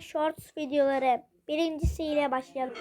shorts videoları. Birincisiyle başlayalım.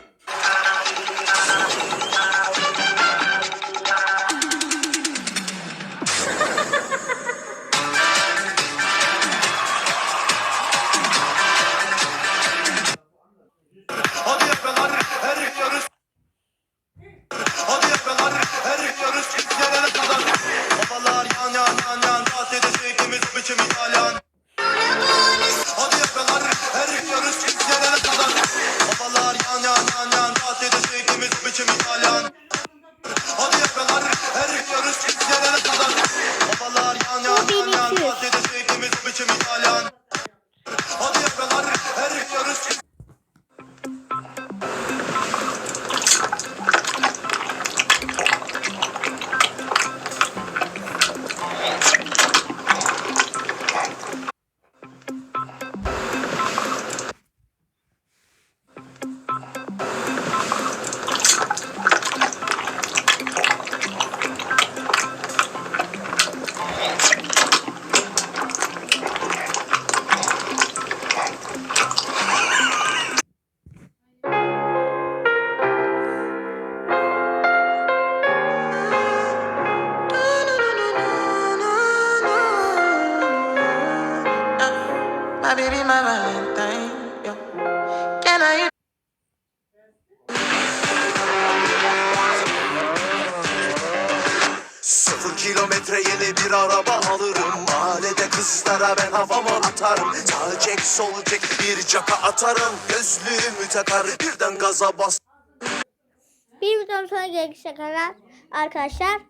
Baby, my Valentine. Yo. Can I? Sıfır kilometre yeni bir araba alırım Mahallede kızlara ben havamı atarım Sağ çek sol çek bir caka atarım Gözlüğümü takar birden gaza bas Bir videonun sonuna gelişe kadar arkadaşlar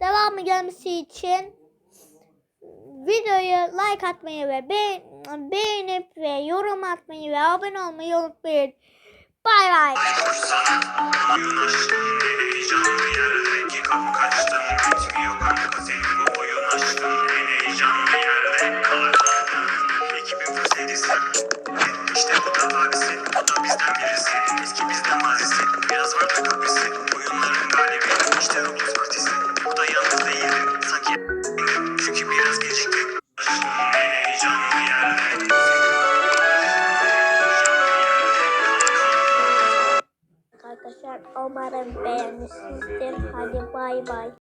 devamı gelmesi için videoyu like atmayı ve beğen beğenip ve yorum atmayı ve abone olmayı unutmayın. Bay bay. İşte bu da abisi bu da bizden birisi Eski bizden mazisi Arkadaşlar umarım beğenmişsinizdir. Hadi bay bay.